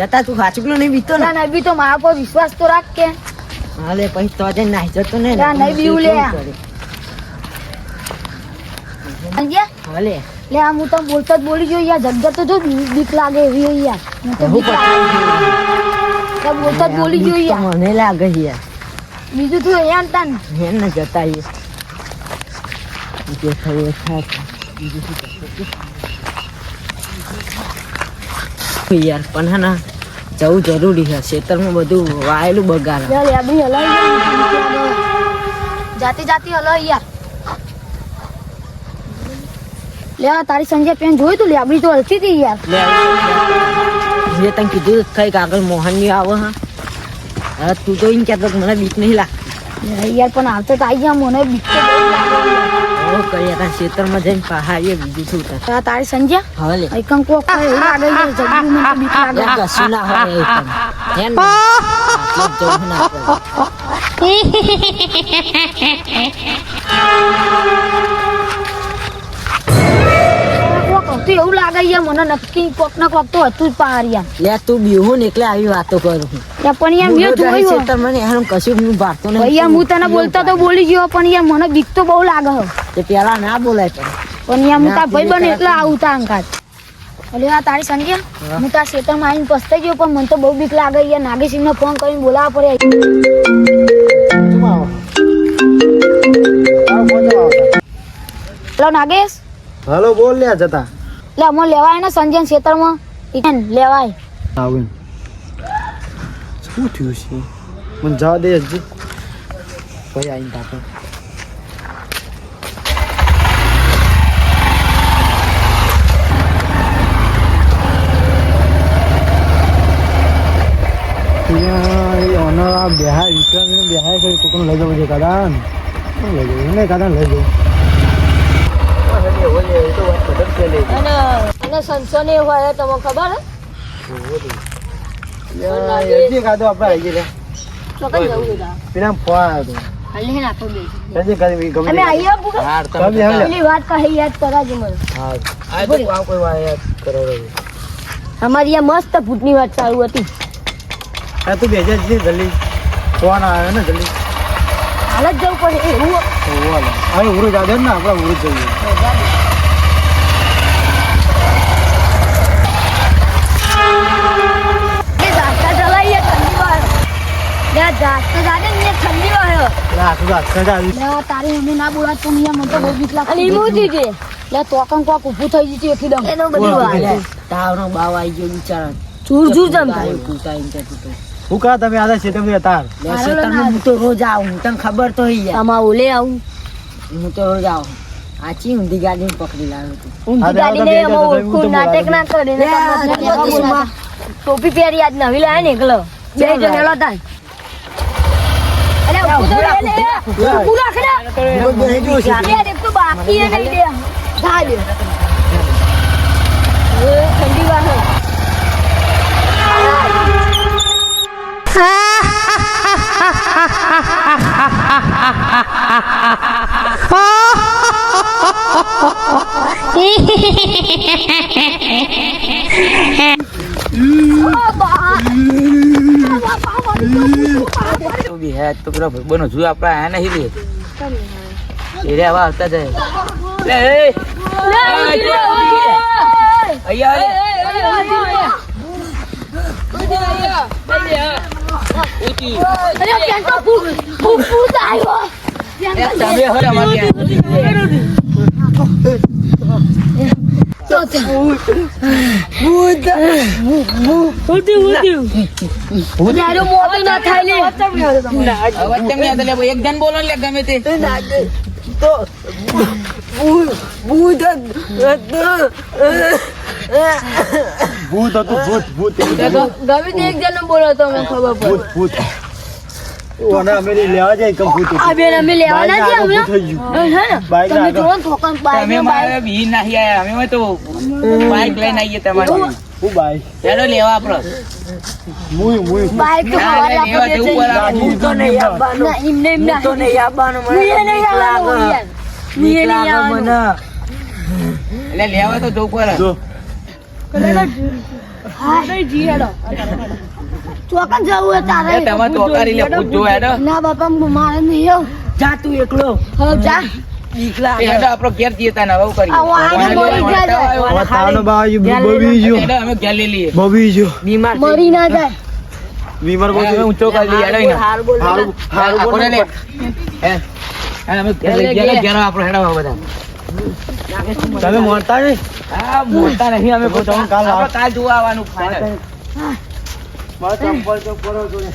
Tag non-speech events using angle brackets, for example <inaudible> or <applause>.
જતા તું હાચુકલો નહીં બીતો ને. બી તો મારા પર વિશ્વાસ તો રાખ કે. હાલે પછી તો જઈને નાહી જતો ને. ના, નહીં બીવું લે. હાલે લે. આ હું તને બોલતો જ બોલી ગયો યાર જગ્યા તો જો બીક લાગે એવી હોય યાર. હું તો બીક લાગે. બોલતો જ બોલી ગયો યાર. મને લાગે યાર. બીજું તું અહીંયા તન ને? જતા આવીએ જે થયું થાય. બીજું શું યાર પણ હા ના જવું જરૂરી છે. ખેતરમાં બધું વાયેલું બગાડ. લે જાતે હલો. જાતી હલાવી યાર લે. આ તારી સંજય પેન જોયું તું? લેબડી તો હલતી હતી યાર. જે તને કીધું કંઈક આગળ મોહનની આવે હા. તું તો એમ કહેતો મને બીક નહીં લાગતી યાર પણ આવતો તો આવી ગયા મને બીક ઓ કઈ હતા ખેતરમાં જઈને પહાડીએ બીજું શું થાય? આ તારી સંજય હવે લે કોક લાગે મને બીક લાગે. જવું ના પડે. <laughs> એવું લાગે છે મને નક્કી કોક ના કોક તો હતું જ પહાડિયા લે તું બીવું ને એટલે આવી વાતો કરું. યાર પણ યાર મેં જોયું છે ને એનું કશું હું ભારતો નહીં. યાર હું તને બોલતા તો બોલી ગયો પણ યાર મને બીક તો બહુ લાગે હે. તે પેલા ના બોલાય તો પણ યાર હું તાર ભાઈ બને એટલે આવું તા અંકાત અલે આ તારી સંજય? હા. તાર ખેતરમાં આવીને પસ્તાઈ ગયો પણ મને તો બહુ બીક લાગે યાર નાગેશિંહ ને ફોન કરીને બોલાવવા પડે. હેલો નાગેશ? હાલો બોલ લ્યા જતા. લે અમો લેવાય ને સંજય ઈકન, લેવાય. આવું શું થયું છે? મને જવા દે હજી. ભાઈ આવીને તાપે. બેહાય, વિક્રમ બેહાય કરી કોકનું લઈ જવું છે કાદા લઈ જવું? નહીં કાદા લઈ જવું. અને અને સંસોને હોય તમને ખબર હે? હે હા અમારી આ મસ્ત ભૂતની વાત ચાલુ હતી. આ તું બેજા છે જલ્દી ફોન આવ્યો ને જલ્દી હાલ જ જવું પડે. એવું હવે ઉરું જાદે ને આપણે ઉરું જઈએ એ જાસ્તા ચલાવીએ ઠંડી વાળો લે જાસ્તા જાડે ઠંડી વાળો એટલે આખું તો હાથમાં જ આવી લે તારી મમ્મી ના બોલાત તો મને તો બહુ બીક લાગે અને ઈમો દીધી લે તો કમ કોક ઊભું થઈ જતી એકદમ. એનો લે, તાવનો બાવ આવી ગયો બિચારા ચૂર ચૂર તારે પૂતા એમ કહેતું હું કા તમે આદા છે તમે તાર લે, ખેતરમાં હું તો રોજ આવું તને ખબર તો આમાં ઓલે આવું. હું તો રોજ આવું. આચી ઊંધી ગાડી પકડી લાવ્યો ઊંધી ગાડી ને એમાં ઓળખું નાટક. ટોપી પહેરી આજ નવી લાયા ને એકલો. બે ચાલ, જણ હેલો તાર અરે ઊભું તો રહે લે ઊભું રાખ ને યાર એક તો બાકી નહીં દે. એ ઠંડી વાહ તો <laughs> <laughs> <laughs> બી હે, તો પેલા બનો જોયું આપણે હે નહીં રે એ રે, આવા આવતા જાય. લે, એ! અહીંયા તો તમે હર અમારે તારું મોટું ના થાય લે હવે તમે યાદ લે એક જણ બોલો લે ગમે તે ભૂત હતું ભૂત ભૂત. ગમે તે એક જણ બોલો તો ખબર પડે. ભૂત ભૂત. ઓને અમે લેવા જાય આ બેન અમે તમે જોવો બાઈક મારે બી નહીં આયા. અમે તો બાઈક લઈને આવીએ તમારે. હું બાઈક. ચાલો લેવા આપણો મુય મુય બાઈક તો આપણે નહીં આવવાનું. તો નહીં મને. નહીં નહીં એટલે લેવા તો જવું પડે. જો. ચોકન જવું હોય તારે. તમે ચોકારી લે પૂછજો હેડો. ના બાપા મારે નહીં આવું. જા તું એકલો. હવે જા. દીકલા હેડો આપણો ઘેર જઈએ તાને હવે કરીએ આ વાહને મરી જાય. હવે તાનો બાજુ બબી ગયો હેડો અમે ઘેર લઈ લઈએ. બબી ગયો બીમાર મરી ના જાય. બીમાર બોલ ઊંચો કરી લઈએ હેડો એને. બોલ હારું હા, હારું કોને બોલ. લે? હે? હે, અમે ઘેર ઘેર ઘેર લઈ ઘેર આપણો હેડો બધા. તમે મોટા નહીં? હા મોટા નહીં. અમે કાલ. કાલ જોવા આવવાનું final. મારા ચંપલ તો પડો જોડે